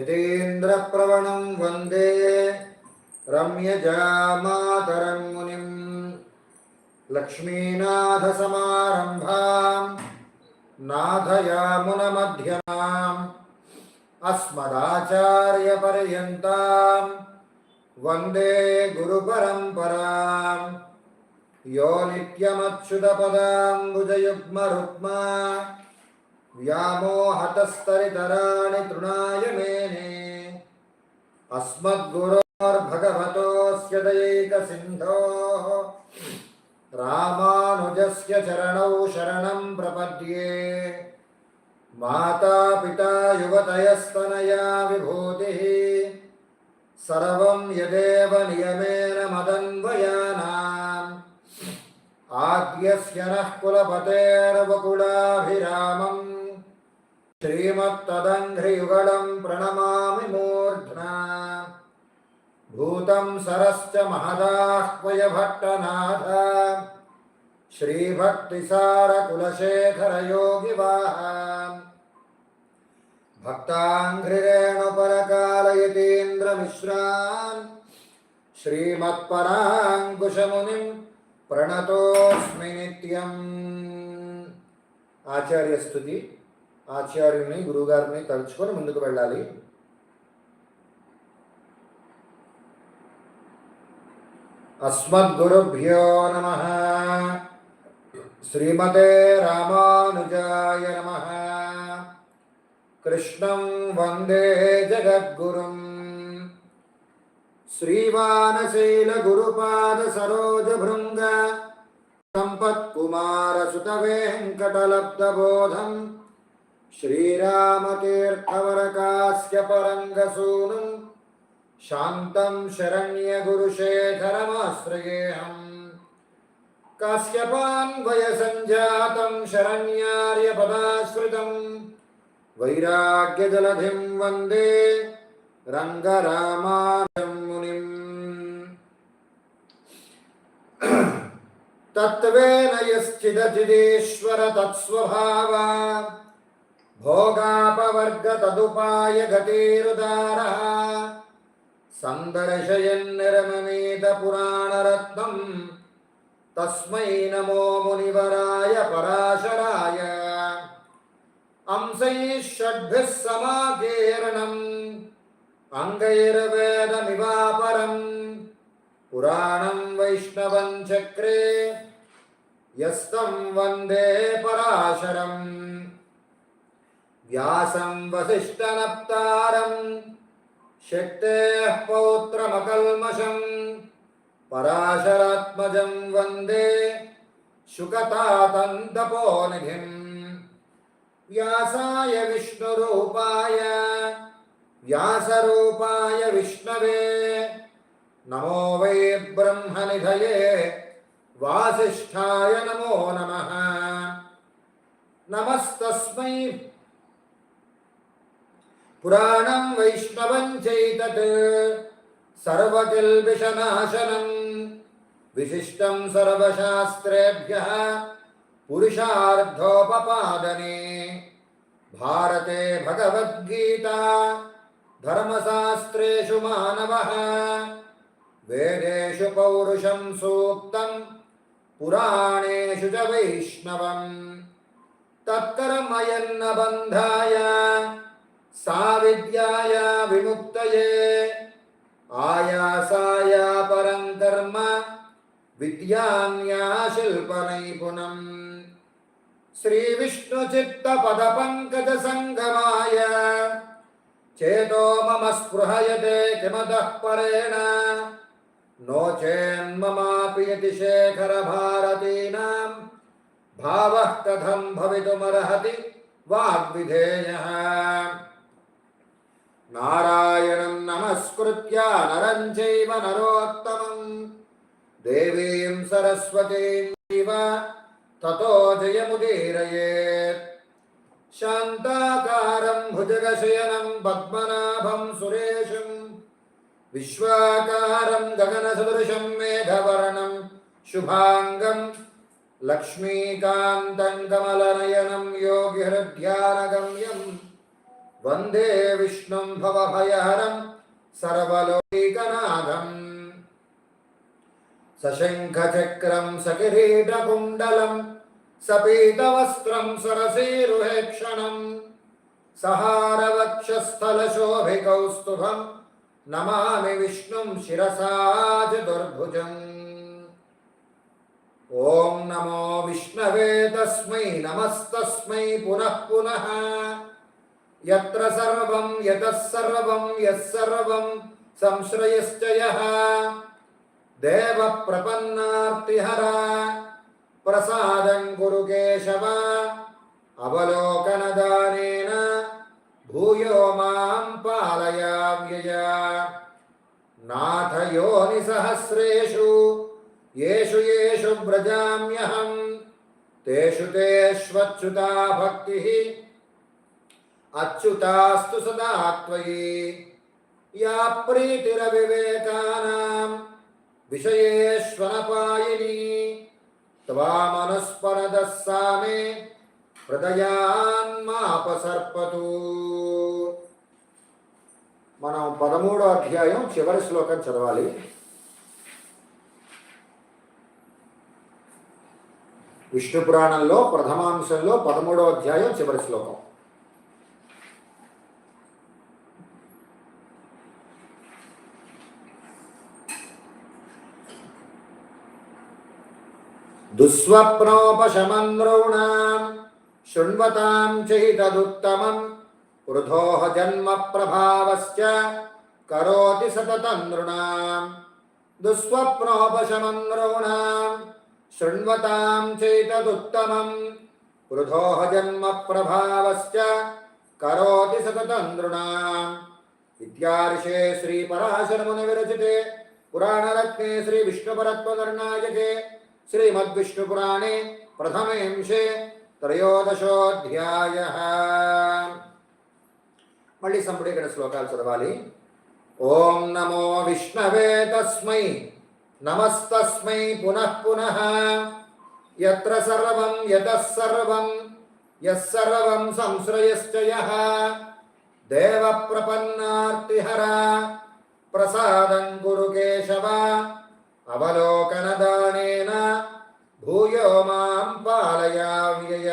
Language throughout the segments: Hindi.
यतीन्द्रप्रवणं वंदे रम्यजामातरं मुनिं लक्ष्मीनाथसमारम्भां नाथयामुनमध्यमाम् अस्मदाचार्यपर्यन्तां वंदे गुरुपरम्पराम्। यो नित्यमच्युतपदाम्बुजयुग्मरुक्मा व्यामोहतस्तरितराणि तृणाय मेने। अस्मद्गुरोर्भगवतोऽस्य दयैकसिन्धोः। रामानुजस्य चरणौ शरणं प्रपद्ये। मातापिता युवतयस्तनया विभूतिः। सर्वं यदेव नियमेन मदन्वयानाम्। आद्यस्य नः कुलपतेर्वकुलाभिरामम्। श्रीमत्तदङ्घ्रियुगलं प्रणमामि मूर्ध्ना भूतं सरश्च महदाह्वयभट्टनाथ श्रीभक्तिसारकुलशेखरयोगिवाः भक्ताङ्घ्रिरेणुपरकालयतीन्द्रमिश्रान् श्रीमत्पराङ्कुशमुनिं प्रणतोऽस्मि नित्यम् आचार्यस्तुति ఆచార్యుని గురువుగారిని తలుచుకొని ముందుకు వెళ్ళాలి అస్మద్గురుభ్యో నమ శ్రీమతే రామానుజాయ నమ కృష్ణం వందే జగద్గురుం श्रीवानशैलगुरुपादसरोजभृङ्ग सम्पत्कुमारसुतवेङ्कटलब्धबोधम् श्रीरामतीर्थवरकास्य परङ्गसूनुम् शान्तं शरण्यगुरुशेखरमाश्रयेऽहम् काश्यपान्वयसञ्जातं शरण्यार्यपदाश्रितम् वैराग्यजलधिं वन्दे रङ्गरामानं मुनिम् तत्त्वेन यश्चिदचिदेश्वर तत्स्वभावा भोगापवर्ग तदुपाय गतिरुदारः सन्दर्शयन्निरममेतपुराणरत्नम् तस्मै नमो मुनिवराय पराशराय अंशैः षड्भिः समाकीर्णम् अङ्गैर्वेदमिवापरम् पुराणं वैष्णवं चक्रे यस्तं वन्दे पराशरम् व्यासं वसिष्ठनप्तारं शक्तेः पौत्रमकल्मषम् पराशरात्मजं वंदे शुकतातन्तपोनिधिम् व्यासाय विष्णुरूपाय, व्यासरूपाय विष्णवे, नमो वै ब्रह्मनिधये वासिष्ठाय नमो नमः। नमस्तस्मै पुराणं वैष्णवं चैतत् सर्वकिल्बिषनाशनम् विशिष्टं सर्वशास्त्रेभ्यः पुरुषार्थोपपादने। भारते भगवद्गीता, धर्मशास्त्रेषु मानवः, वेदेषु पौरुषं सूक्तं, पुराणेषु च वैष्णवम्। तत्कर्मयन्न बन्धाय साविद्याय विमुक्तये। आयासाय परं कर्म विद्यान्या शिल्पनैपुणम् श्रीविष्णुचित्तपदपङ्कजसङ्गमाय। चेतो मम स्पृहयते किमतः परेण। नो चेन्ममापि यति शेखरभारतीनां भावः कथं भवितुमर्हति वाग्विधेयः। नारायणं नमस्कृत्य नरं चैव नरोत्तमं देवीं सरस्वतीं चैव ततो जयमुदीरयेत् शान्ताकारं भुजगशयनं पद्मनाभं सुरेशं विश्वाकारं गगनसदृशं मेघवर्णं शुभाङ्गं लक्ष्मीकान्तं कमलनयनं योगिहृद्यानगम्यं वंदे विष्णुं भवभयहरं सर्वलोकैकनाथम् सशङ्खचक्रं सकिरीटकुण्डलं, सपीतवस्त्रं सरसीरुहेक्षणम् सहारवक्षस्थलशोभिकौस्तुभं, नमामि विष्णुं शिरसा चतुर्भुजम् ॐ नमो विष्णवे, तस्मै नमस्तस्मै, पुनः पुनः। यत्र सर्वं, यतः सर्वं, यः सर्वं, संश्रयश्च यः। देवप्रपन्नार्तिहरा, प्रसादं कुरु केशव, अवलोकनदानेन भूयो माँ पालयाव्यय नाथ योनिसहस्रेषु येषु येषु व्रजाम्यहं, तेषु तेष्वच्युता भक्तिः అచ్యుతాస్తు సదా త్వయి. యా త్వా విషయేష్వనపాయిని త్వామనస్పనదస్సామే హృదయాన్మాపసర్పతు మనం పదమూడో అధ్యాయం చివరి శ్లోకం చదవాలి. విష్ణు పురాణంలో ప్రథమాంశంలో పదమూడో అధ్యాయం చివరి శ్లోకం. दुःस्वप्नोपशमनॄणां शृण्वतां चैतदुत्तमं वृथोः जन्मप्रभावश्च करोति सततं नृणां दुःस्वप्नोपशमनॄणां शृण्वतां चैतदुत्तमं वृथोः जन्मप्रभावश्च करोति सततं नृणाम् इत्यार्षे श्रीपराशरमुनिविरचिते पुराणरत्ने श्रीविष्णुपरत्वनिर्णायके శ్రీమద్విష్ణుపురాణే ప్రథమేంశే త్రయోదశోధ్యాయ మళ్ళీ సంపుడు ఇక్కడ శ్లోకాలు చదవాలి. ఓం నమో విష్ణవే తస్మై నమస్తస్మై పునః పునః. యత్ర సర్వం యతః సర్వం యః సంశ్రయశ్చ యః. దేవ ప్రపన్నార్తిహర ప్రసాదం గురు కేశవ అవలోకనదానేన భూయో మాం పాలయావ్యయ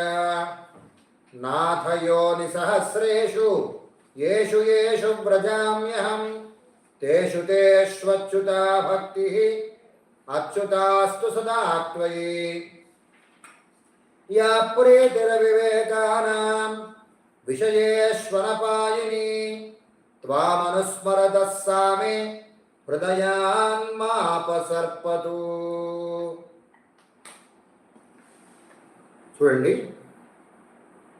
నాథయోని సహస్రేషు ఏషు ఏషు వ్రజామ్యహం తేషు తేష్వచ్యుతా భక్తి అచ్యుతాస్తు సదా త్వయి. యా ప్రీతిరవివేకానాం విషయేష్వనపాయిని త్వామనుస్మరత సామే హృదయాన్మాపసర్పదు. చూడండి.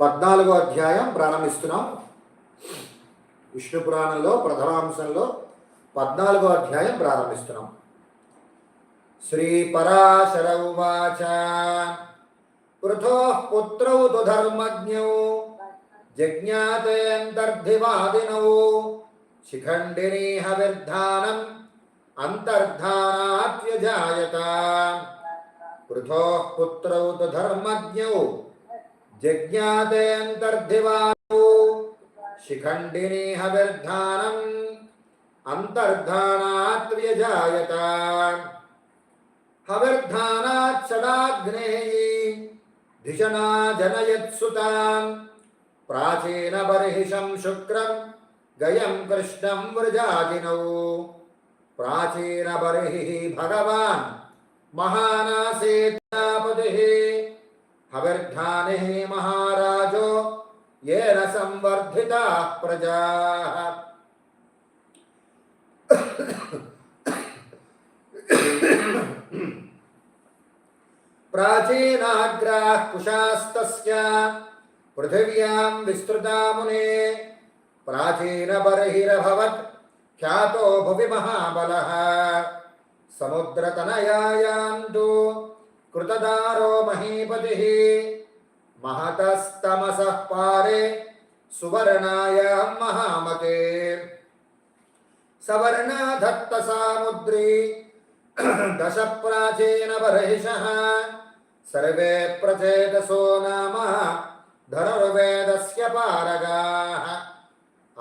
పద్నాలుగో అధ్యాయం ప్రారంభిస్తున్నాం. విష్ణు పురాణంలో ప్రథమాంశంలో పద్నాలుగో అధ్యాయం ప్రారంభిస్తున్నాం. శ్రీ పరాశర ఉవాచ పృథో పుత్రౌ దుధర్మజ్ఞౌ ధర్మజ్ఞౌ జజ్ఞాతేంతర్ధివాదినౌ శిఖండినీహ విర్ధానం अन्तर्धानात्यजायत पृथो पुत्रौ तु धर्मज्ञौ जज्ञातेऽन्तर्धिवानौ शिखण्डिनी हविर्धानम् अन्तर्धानात्व्यजायत हविर्धानात् षडाग्नेः धिषणा जनयत्सुताम् प्राचीनबर्हिषं शुक्रं व्रजादिनौ प्राचीन प्राचीनबर्हिः भगवान् महानासीद्यापतिः हविर्धानिः महाराजो ये न संवर्धिता प्रजा। प्राचीनाग्रा कुशास्तस्य, पृथिव्यां विस्तृता मुने प्राचीन प्राचीनबर्हिरभवत् ख्यातो भुवि महाबलः। समुद्रतनयायां तु कृतदारो महीपतिः। महतस्तमसः पारे सुवर्णायां महामते। सवर्णा दश प्राचीनबर्हिषः सर्वे प्रचेतसो नाम धनुर्वेदस्य पारगाः।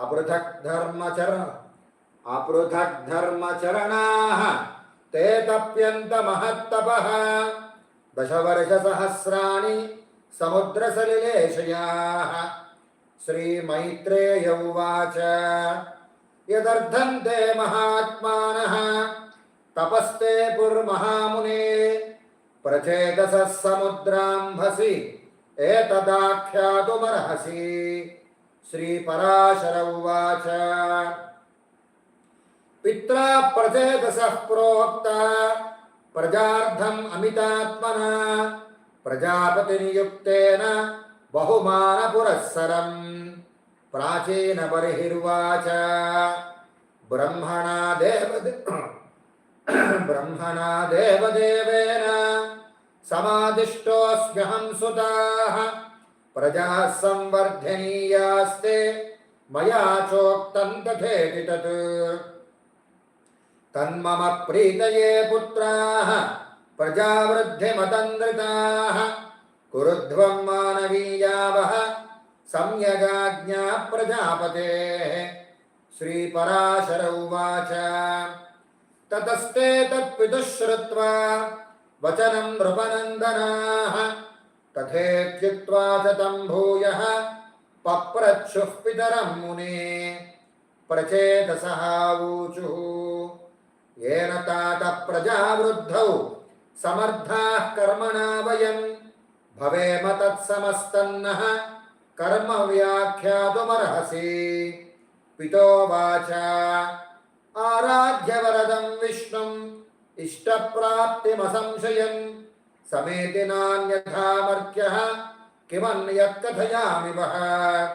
अपृथक् धर्मचर अपृथक् धर्मचरणाः ते तप्यन्तमहत्तपः दशवर्षसहस्राणि समुद्रसलिलेशयाः श्रीमैत्रेय उवाच यदर्थं ते महात्मानः तपस्ते पुर्महामुने प्रचेतसः समुद्राम्भसि एतदाख्यातुमर्हसि श्रीपराशर उवाच पित्रा प्रचेतसः प्रोक्ता। प्रजार्थम् अमितात्मना। प्रजापतिनियुक्तेन बहुमानपुरःसरम्। प्राचीनबर्हिर्वाच ब्रह्मणा देवदे ब्रह्मणा देवदेवेन। समादिष्टोऽस्म्यहं सुताः। प्रजाः संवर्धनीयास्ते मया चोक्तं तथेति तत्। तन्मम प्रीतये पुत्राः प्रजावृद्धिमतन्द्रिताः कुरुध्वं मानवीयावः, सम्यगाज्ञा प्रजापतेः। श्रीपराशर उवाच। ततस्ते तत्पितुः श्रुत्वा वचनं नृपनन्दनाः, तथेत्युक्त्वा च तं भूयः पप्रच्छुः पितरं मुने प्रचेतसः ऊचुः येन तात प्रजावृद्धौ समर्थाः कर्मणा वयं भवेम तत्समस्तन्नः। कर्म व्याख्यातुमर्हसि। पितोवाच आराध्य वरदं विष्णुम्। इष्टप्राप्तिमसंशयन् समेति नान्यथामर्त्यः किमन्यत्कथयामि वः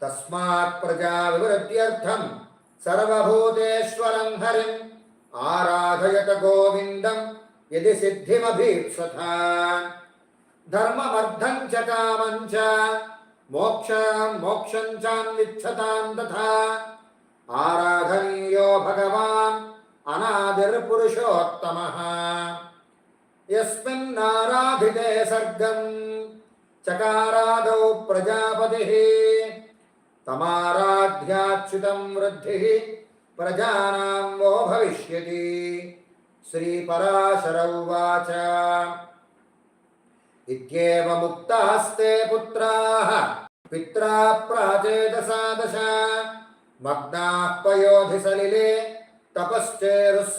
तस्मात् प्रजाविवृद्ध्यर्थं सर्वभूतेश्वरं हरिम्। आराधयत गोविन्दं यदि सिद्धिमभीप्सथा धर्ममर्थं च कामं च। मोक्षं मोक्षं चान्विच्छतां तथा। आराधनीयो भगवान् अनादिर्पुरुषोत्तमः। यस्मिन्नाराधिते सर्गं चकारादौ प्रजापतिः। తమారాధ్యాచ్యుతం వృద్ధి ప్రజానాం వో భవిష్యతి. శ్రీపరాశర ఉవాచ ఇత్యేవ ముక్తాస్తే పుత్రాః పిత్రా ప్రాచేతసా దశ. మగ్నాః పయోధి సలిలే తపశ్చేరుస్సమాహితాः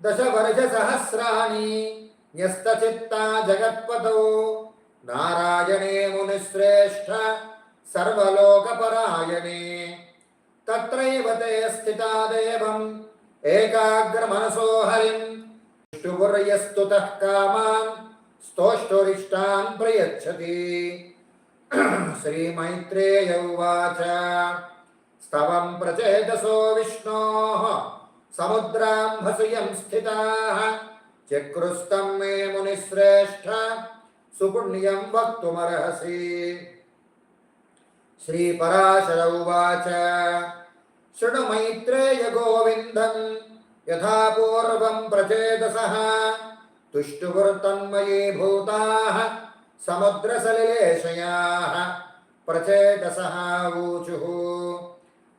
దశవర్షసహస్రాణి న్యస్తచిత్తా జగత్పతో. నారాయణే మునిశ్రేష్ఠ सर्वलोकपरायणे। तत्रैव ते स्थिता देवम् एकाग्रमनसो हरिम्। ष्टुपुर्यस्तुतः कामान्। स्तोष्टुरिष्टान् प्रयच्छति। श्रीमैत्रेय उवाच। स्तवं प्रचेतसो विष्णोः। समुद्राम्भसुयं स्थिताः। चक्रुस्तं मे मुनिश्रेष्ठ। सुपुण्यं वक्तुमर्हसि। श्रीपराशर उवाच शृणु मैत्रेय गोविन्दम् यथा पूर्वं प्रचेतसः। तुष्टुपुर्तन्मयी भूताः, समुद्रसलिलेशयाः, प्रचेतसः ऊचुः।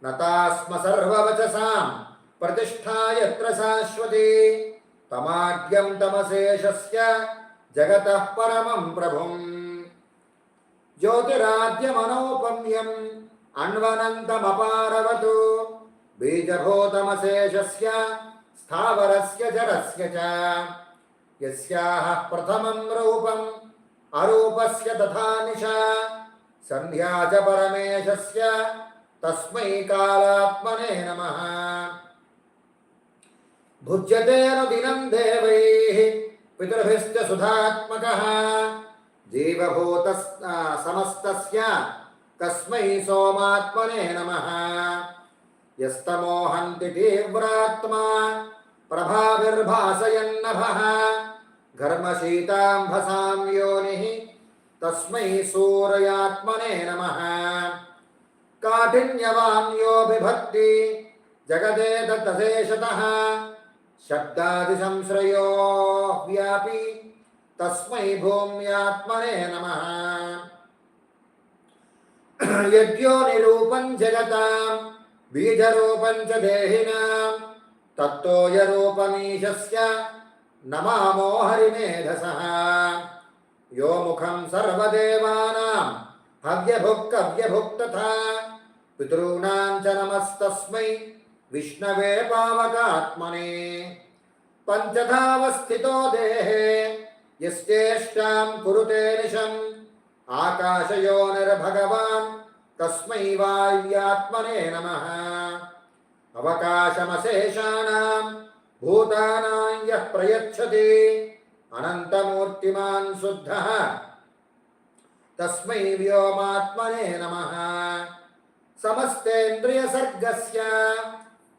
नतास्म सर्ववचसां, प्रतिष्ठा यत्र शाश्वती। तमाद्यं तमशेषस्य जगतः परमं प्रभुम्। ज्योतिराद्यमनौपम्यम् अन्वनन्तमपारवतु। बीजभूतमशेषस्य स्थावरस्य जरस्य च। यस्याः प्रथमं रूपम् अरूपस्य तथा निशा। सन्ध्या च परमेशस्य तस्मै कालात्मने नमः। भुज्यतेऽनुदिनं देवैः, पितृभिश्च सुधात्मकः। जीवभूतस् समस्तस्य तस्मै सोमात्मने नमः। यस्तमोहन्ति तीव्रात्मा प्रभाविर्भासयन्नभः घर्मशीताम्भसां योनिः, तस्मै सूर्यात्मने नमः। काठिन्यवान् यो बिभक्ति जगदेतदशेषतः शब्दादिसंश्रयो व्यापी तस्मै भूम्यात्मने नमः। यद्योनिरूपं जगतां बीजरूपं च देहिनां तत्तोयरूपमीशस्य नमामो हरिमेधसः। यो मुखं सर्वदेवानां हव्यभुक्कव्यभुक् तथा पितॄणां च नमस्तस्मै विष्णवे पावकात्मने। पञ्चधावस्थितो देहे यस्येष्टां कुरुते निशम्। आकाशयोनिर्भगवान् तस्मै वायुव्यात्मने नमः। अवकाशमशेषाणां भूतानां यः प्रयच्छति, अनन्तमूर्तिमान् शुद्धः। तस्मै व्योमात्मने नमः। समस्तेन्द्रियसर्गस्य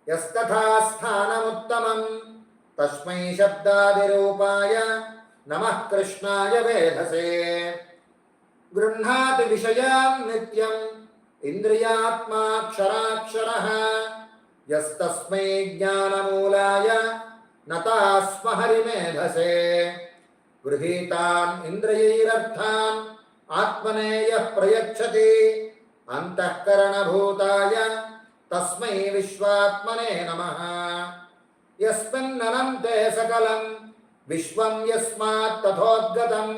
यस्तथा स्थानमुत्तमम्। तस्मै शब्दादिरूपाय नमः कृष्णाय वेधसे। गृह्णाति विषयान् नित्यम् इन्द्रियात्माक्षराक्षरः यस्तस्मै ज्ञानमूलाय नतास्म हरिमेधसे। गृहीतान् इन्द्रियैरर्थान् आत्मने यः प्रयच्छति। अन्तःकरणभूताय तस्मै विश्वात्मने नमः। यस्मिन्ननन्ते सकलं विश्वं यस्मात् तथोद्गतं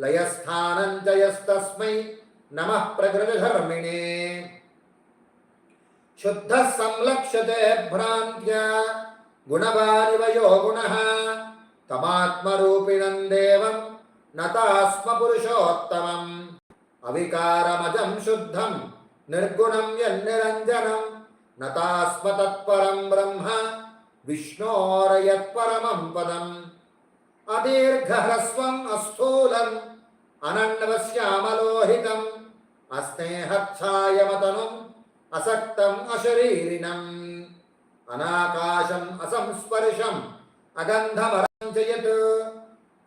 लयस्थानं च यस्तस्मै नमः प्रकृतिधर्मिणे। शुद्धः संलक्ष्यते भ्रान्त्या गुणवानिव यो गुणः। तमात्मरूपिणं देवं नतास्म पुरुषोत्तमम् अविकारमजं शुद्धं निर्गुणं यन्निरञ्जनं। नतास्म तत्परं ब्रह्म, विष्णोरयत्परमं पदम्। అదీర్ఘహ్రస్వం అస్థూలం అనన్వశ్యామలోహితం అస్నేహఛాయమతనం అసక్తం అశరీరిణం అనాకాశం అసంస్పర్శం అగంధమరంజయత్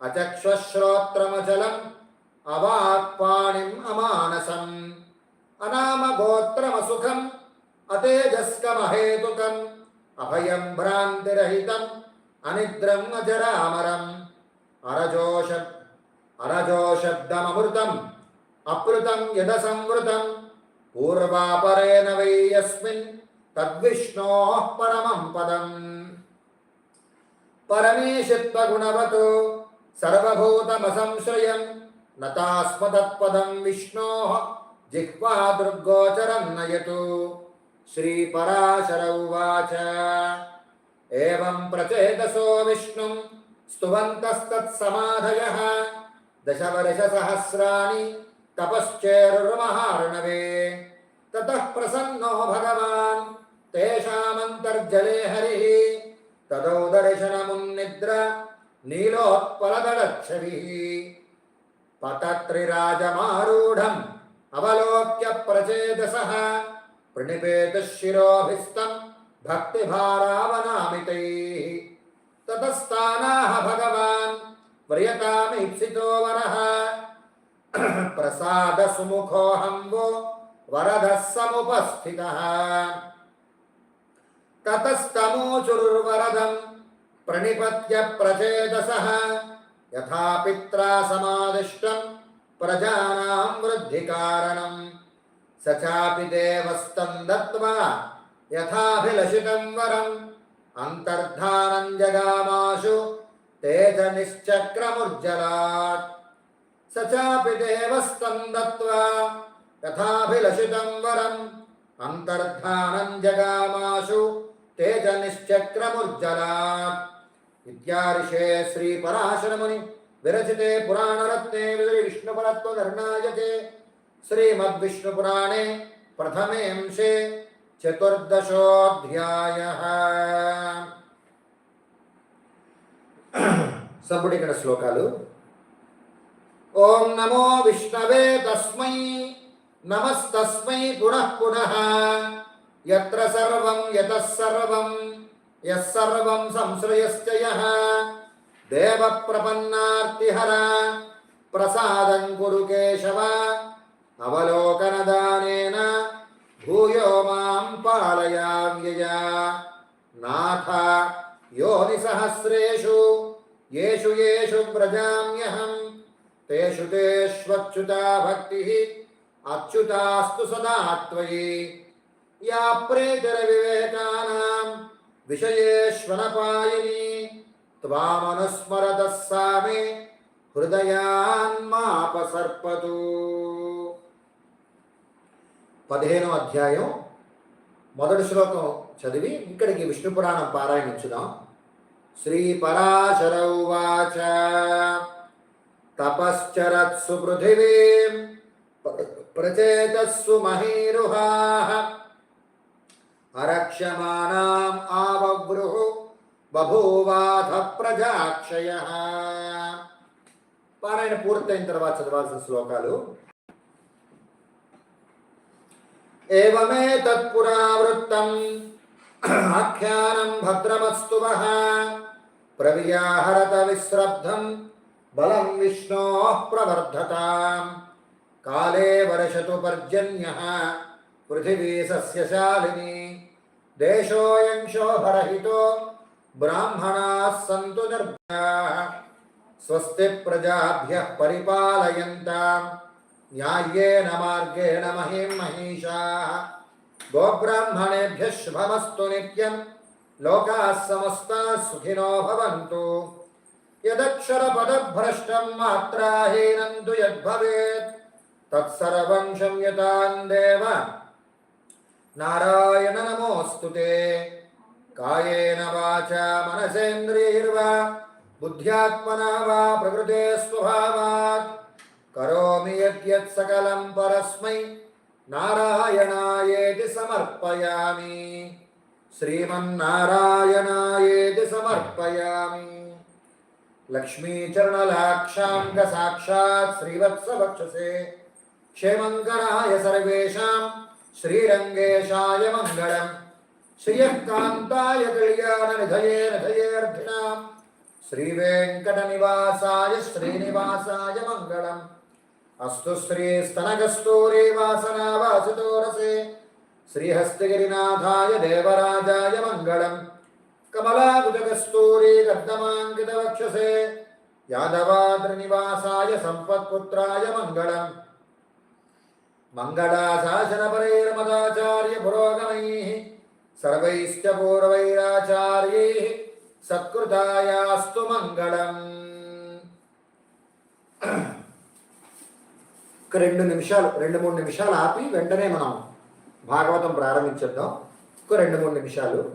అచక్షశ్రోత్రమచలం అవాక్పాణిం అమానసం అనామగోత్రమసుఖం అతేజస్కమహేతుకం అభయం భ్రాంతిరహితం అనిద్రం అజరామరం. అరజోష అరజోషబ్దమృతం అప్లుతం యద సంవృతం పూర్వాపరేణ వై యస్మిన్ తద్విష్ణో పరమం పదం. పరమేశత్వగుణవత్ సర్వభూతమసంశ్రయం నతాస్మతత్పదం విష్ణో జిహ్వా దృగ్గోచరం నయతు. శ్రీపరాశర ఉవాచ. एवं प्रचेतसो विष्णुं स्तुवन्तस्तत्समाधयः दशवर्षसहस्राणि तपश्चेरुर्महार्णवे ततः प्रसन्नो भगवान् तेषामन्तर्जले हरिः तदौ दर्शनमुन्निद्र नीलोत्पलदलच्छविः पतत्रिराजमारूढम् अवलोक्य प्रचेतसः प्रणिपेतः शिरोभिस्तं भक्तिभारावनामितैः। ततस्तानाः भगवान् व्रियतामीप्सितो वरः। प्रसादसुमुखोऽहं वो वरदः समुपस्थितः ततस्तमूचुर्वरदं प्रणिपत्य यथा पित्रा समादिष्टं प्रजानां वृद्धिकारणम् स चापि देवस्तं दत्त्वा యథాభిలషితం వరం. అంతర్ధానం జగామాశు తేజ నిశ్చక్రముర్జలాత్. సచాపి దేవస్తం దత్వా యథాభిలషితం వరం. అంతర్ధానం జగామాశు తేజ నిశ్చక్రముర్జలాత్. విద్యారిషే శ్రీ పరాశరముని విరచితే పురాణరత్నే విష్ణుపురత్వ నిర్ణాయకే శ్రీమద్విష్ణుపురాణే ప్రథమే అంశే చతుర్దశోధ్యాయः సంపుటికన శ్లోకాలు ఓం నమో విష్ణవే తస్మై నమస్తస్మై పునః పునః యత్ర సర్వం యతః సర్వం యః సర్వం సంశ్రయశ్చ యః దేవ ప్రపన్నార్తిహర ప్రసాదం కురు కేశవ అవలోకనదానేన భూయో మాం పాలయావ్యయా నాథ యోనిసహస్రేషు येषु येषु व्रजाम्यहं तेषु तेष्वच्युता भक्तिः అచ్యుతాస్తు సదా త్వయి యా ప్రేతిరవివేకానాం విషయేష్వనపాయిని త్వామనుస్మరత సామే హృదయాన్మాపసర్పతు పదిహేనో అధ్యాయం మొదటి శ్లోకం చదివి ఇక్కడికి విష్ణు పురాణం పారాయణించుదాం. శ్రీ పరాశర ఉవాచ తపశ్చరత్సు పృథివీం ప్రచేతస్సు మహీరుహా అరక్షమాణాం ఆవవృహు బభూవాధ ప్రజాక్షయ. పారాయణ పూర్తయిన తర్వాత చదవాల్సిన శ్లోకాలు एवमेतत्पुरावृत्तम् आख्यानम भद्रमस्तु वः। प्रवियाहरतविस्रब्धं बलं विष्णो प्रवर्धता काले वर्षतु पर्जन्य। पृथिवी सस्यशालिनी। देशोऽयं शोभरहितो ब्राह्मणाः सन्तु निर्भयाः। स्वस्ति प्रजाभ्यः परिपालयन्ताम्। न्याय्येन मार्गेण महीं महिषाः गोब्राह्मणेभ्यः शुभमस्तु नित्यं लोकाः समस्ताः सुखिनो भवन्तु। यदक्षरपदभ्रष्टं मात्राहीनं तु यद्भवेत्। तत्सर्वं संयुतां देव। नारायण नमोऽस्तु ते। कायेन वाचा मनसेन्द्रियैर्वा। बुद्ध्यात्मना वा प्रकृते स्वभावात् కరోమి యద్యత్ సకలం పరస్మై నారాయణాయేతి సమర్పయామి. శ్రీమన్నారాయణాయేతి సమర్పయామి. లక్ష్మీచరణలాక్షాంగ సాక్షాత్ శ్రీవత్సవక్షసే. క్షేమంకరాయ సర్వేషాం శ్రీరంగేశాయ మంగళం. శ్రియకాంతాయ కళ్యాణ నిధయే నిధయేర్ధినాం. శ్రీవేంకటనివాసాయ శ్రీనివాసాయ మంగళం. అస్తు శ్రీ స్తనకస్తూరి వాసనా వాసితోరసే శ్రీహస్తగిరినాథాయ దేవరాజాయ మంగళం కమలాకుజకస్తూరి గర్దమాంకిత వక్షసే యాదవాద్రినివాసాయ సంపత్పుత్రాయ మంగళం మంగళాశాసనపరైర్మదాచార్య పురోగమై సర్వైశ్చ పూర్వైరాచార్యై సత్కృతాయాస్తు మంగళం ఒక రెండు నిమిషాలు రెండు మూడు నిమిషాలు ఆపి వెంటనే మనం భాగవతం ప్రారంభించేద్దాం. ఒక రెండు మూడు నిమిషాలు.